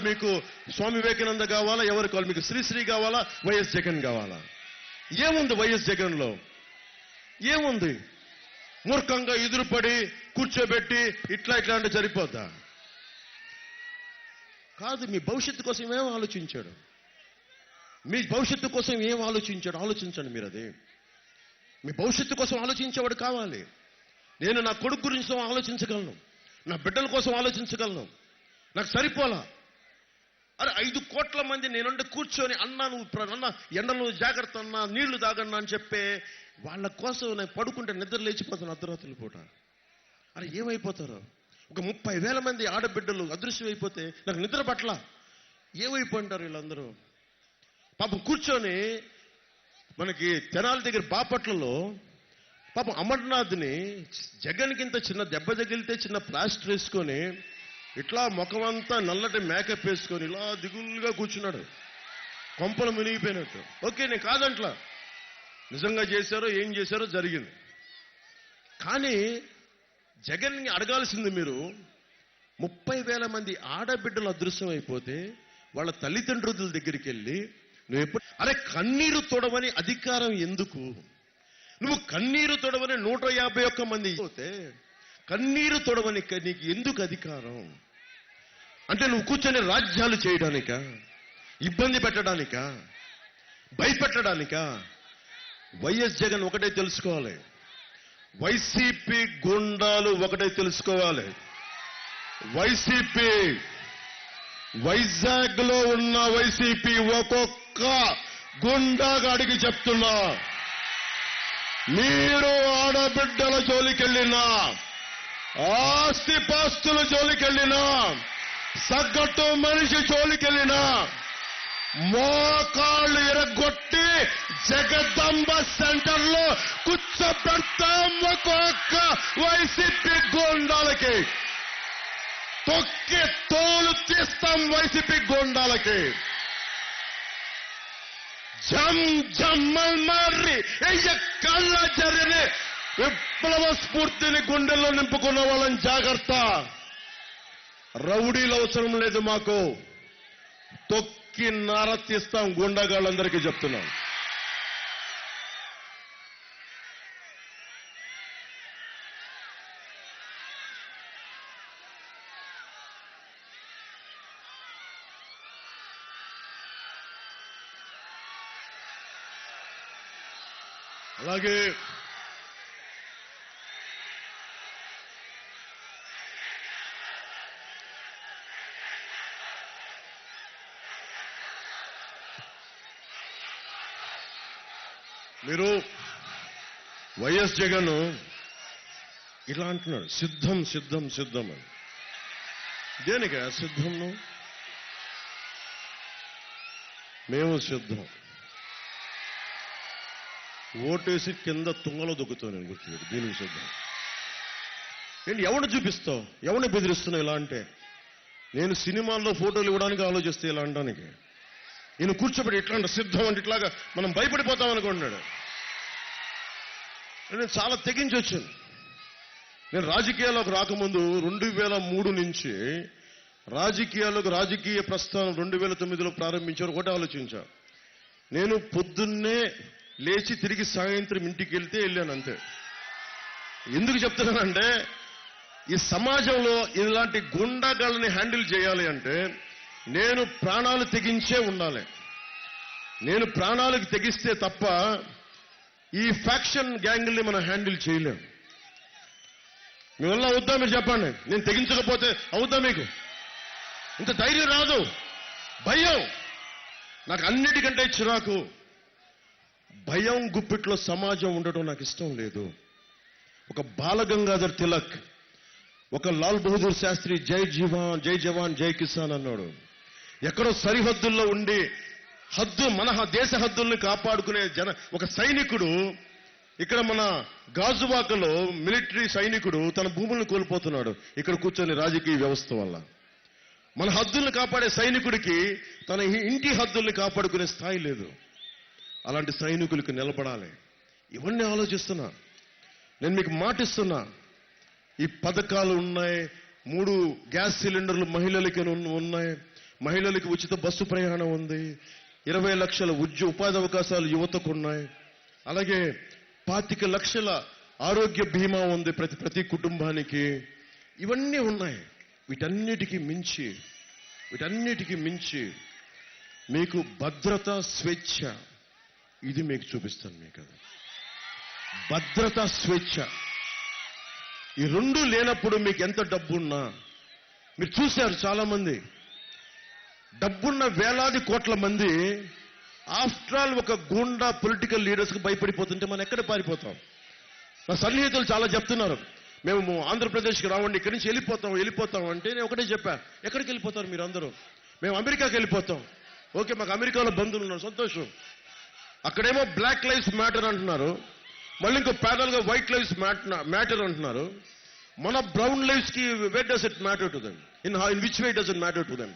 మీకు స్వామి వివేకానంద కావాలా? ఎవరు కావాలి? మీకు శ్రీశ్రీ కావాలా? వైఎస్ జగన్ కావాలా? ఏముంది వైఎస్ జగన్లో? ఏముంది? మూర్ఖంగా ఎదురుపడి కూర్చోబెట్టి ఇట్లా ఇట్లా అంటే సరిపోద్దా? కాదు మీ భవిష్యత్తు కోసం ఏం ఆలోచించాడు? మీ భవిష్యత్తు కోసం ఏం ఆలోచించాడు? ఆలోచించండి మీరు అది. మీ భవిష్యత్తు కోసం ఆలోచించేవాడు కావాలి. నేను నా కొడుకు గురించి ఆలోచించగలను. నా బిడ్డల కోసం ఆలోచించగలను. నాకు సరిపోలా? అరే ఐదు కోట్ల మంది నేనుండి కూర్చొని అన్నా నువ్వు అన్న ఎండలు జాగ్రత్త అన్నా నీళ్ళు తాగన్నా అని చెప్పే వాళ్ళ కోసం నేను పడుకుంటే నిద్ర లేచిపోతాను అర్ధరాత్రులు పూట. అరే ఏమైపోతారు? ఒక ముప్పై వేల మంది ఆడబిడ్డలు అదృశ్యమైపోతే నాకు నిద్ర పట్ల ఏమైపోయింటారు వీళ్ళందరూ? పాపం కూర్చొని మనకి తెనాలి దగ్గర బాపట్లలో పాపం అమర్నాథ్ని జగన్కింత చిన్న దెబ్బ తగిలితే చిన్న ప్లాస్టర్ వేసుకొని ఇట్లా ముఖమంతా నల్లటి మేకప్ వేసుకొని ఇలా దిగులుగా కూర్చున్నాడు. కొంపలు మునిగిపోయినట్టు. ఓకే నేను కాదంట్లా. నిజంగా చేశారో ఏం చేశారో జరిగింది. కానీ జగన్ని అడగాల్సింది మీరు ముప్పై వేల మంది ఆడబిడ్డలు అదృశ్యం అయిపోతే వాళ్ళ తల్లిదండ్రుల దగ్గరికి వెళ్ళి నువ్వు ఎప్పుడు అరే కన్నీరు తొడవని అధికారం ఎందుకు? నువ్వు కన్నీరు తొడవని నూట యాభై ఒక్క మంది పోతే కన్నీరు తొడవని నీకు ఎందుకు అధికారం? అంటే నువ్వు కూర్చొని రాజ్యాలు చేయడానిక? ఇబ్బంది పెట్టడానికా? భయపెట్టడానిక? వైఎస్ జగన్ ఒకటే తెలుసుకోవాలి. వైసీపీ గుండాలు ఒకటే తెలుసుకోవాలి. వైసీపీ వైజాగ్లో ఉన్న వైసీపీ ఒక్కొక్క గుండాగాడికి చెప్తున్నా. మీరు ఆడబిడ్డల జోలికెళ్ళినా ఆస్తిపాస్తుల జోలికెళ్ళినా. సగ్గట్టు మనిషి జోలికెళ్ళినా. మోకాళ్ళు ఎరగొట్టి జగదంబ సెంటర్లో కూర్చోబెడతాం ఒక్కొక్క వైసీపీ గోండాలకి. తొక్కి తోలు తీస్తాం వైసీపీ గోండాలకి. జమ్ జమ్మల్ మర్రి ఎయ్య కళ్ళ జరిగిన విప్లవ స్ఫూర్తిని గుండెల్లో నింపుకున్న వాళ్ళని జాగ్రత్త. రౌడీలు అవసరం లేదు మాకు. తొక్కి నార గుండగాళ్ళందరికీ చెప్తున్నాం. అలాగే మీరు వైఎస్ జగన్ ఇలా అంటున్నాడు సిద్ధం సిద్ధం సిద్ధం అని. దేనికా సిద్ధం మేము సిద్ధం. ఓటేసి కింద తుంగలో దొక్కుతాను నేను గుర్తు దీనికి సిద్ధం. నేను ఎవరిని చూపిస్తావు? ఎవరిని బెదిరిస్తున్నావు ఇలా అంటే? నేను సినిమాల్లో ఫోటోలు ఇవ్వడానికి ఆలోచిస్తే ఇలా అనడానికి. ఈయన కూర్చోబెట్టి ఇట్లా అంటే సిద్ధం అంటే ఇట్లాగా మనం భయపడిపోతాం అనుకుంటున్నాడు. నేను చాలా తెగించి వచ్చాను. నేను రాజకీయాల్లోకి రాకముందు రెండు వేల మూడు నుంచి రాజకీయాలకు రాజకీయ ప్రస్థానం రెండు వేల తొమ్మిదిలో ప్రారంభించారు ఒకటి ఆలోచించా నేను పొద్దున్నే లేచి తిరిగి సాయంత్రం ఇంటికి వెళ్తే వెళ్ళాను అంతే. ఎందుకు చెప్తున్నానంటే ఈ సమాజంలో ఇలాంటి గుండాగాళ్ళని హ్యాండిల్ చేయాలి అంటే నేను ప్రాణాలు తెగించే ఉండాలి. నేను ప్రాణాలకు తెగిస్తే తప్ప ఈ ఫ్యాక్షన్ గ్యాంగ్ని మనం హ్యాండిల్ చేయలేం. మీ వల్ల అవుద్దా మీరు చెప్పండి. నేను తెగించకపోతే అవుద్దా మీకు? ఇంత ధైర్యం రాదు. భయం. నాకు అన్నిటికంటే చిరాకు. భయం గుప్పిట్లో సమాజం ఉండటం నాకు ఇష్టం లేదు. ఒక బాలగంగాధర్ తిలక్ ఒక లాల్ బహదూర్ శాస్త్రి జై జీవాన్ జై జవాన్ జై కిసాన్ అన్నాడు. ఎక్కడో సరిహద్దుల్లో ఉండి హద్దు మన దేశ హద్దుల్ని కాపాడుకునే జన ఒక సైనికుడు ఇక్కడ మన గాజువాకలో మిలిటరీ సైనికుడు తన భూములను కోల్పోతున్నాడు. ఇక్కడ కూర్చొని రాజకీయ వ్యవస్థ వల్ల. మన హద్దుల్ని కాపాడే సైనికుడికి తన ఇంటి హద్దుల్ని కాపాడుకునే స్థాయి లేదు. అలాంటి సైనికులకు నిలబడాలి. ఇవన్నీ ఆలోచిస్తున్నా. నేను మీకు మాటిస్తున్నా. ఈ పథకాలు ఉన్నాయి మూడు గ్యాస్ సిలిండర్లు మహిళలకి ఉన్నాయి. మహిళలకు ఉచిత బస్సు ప్రయాణం ఉంది. ఇరవై లక్షల ఉద్యో ఉపాధి అవకాశాలు యువతకు ఉన్నాయి అలాగే పాతిక లక్షల ఆరోగ్య బీమా ఉంది ప్రతి ప్రతి కుటుంబానికి. ఇవన్నీ ఉన్నాయి. వీటన్నిటికీ మించి వీటన్నిటికీ మించి మీకు భద్రత స్వేచ్ఛ ఇది మీకు చూపిస్తాను మీకు అది భద్రత స్వేచ్ఛ. ఈ రెండు లేనప్పుడు మీకు ఎంత డబ్బున్నా మీరు చూశారు చాలామంది డబ్బున్న వేలాది కోట్ల మంది ఆఫ్టర్ ఆల్ ఒక గూండా పొలిటికల్ లీడర్స్కి భయపడిపోతుంటే మనం ఎక్కడ పారిపోతాం? నా సన్నిహితులు చాలా చెప్తున్నారు. మేము ఆంధ్రప్రదేశ్కి రావండి ఇక్కడి నుంచి వెళ్ళిపోతాం వెళ్ళిపోతాం అంటే నేను ఒకటే చెప్పా. ఎక్కడికి వెళ్ళిపోతారు మీరు అందరూ మేము అమెరికాకి వెళ్ళిపోతాం. ఓకే మాకు అమెరికాలో బంధువులు ఉన్నారు సంతోషం. అక్కడేమో బ్లాక్ లైఫ్స్ మ్యాటర్ అంటున్నారు. మళ్ళీ ఇంకో ప్యానల్ వైట్ లైఫ్స్ మ్యాటర్ అంటున్నారు. మన బ్రౌన్ లైఫ్స్కి కి does it matter to them in in which way does it matter to them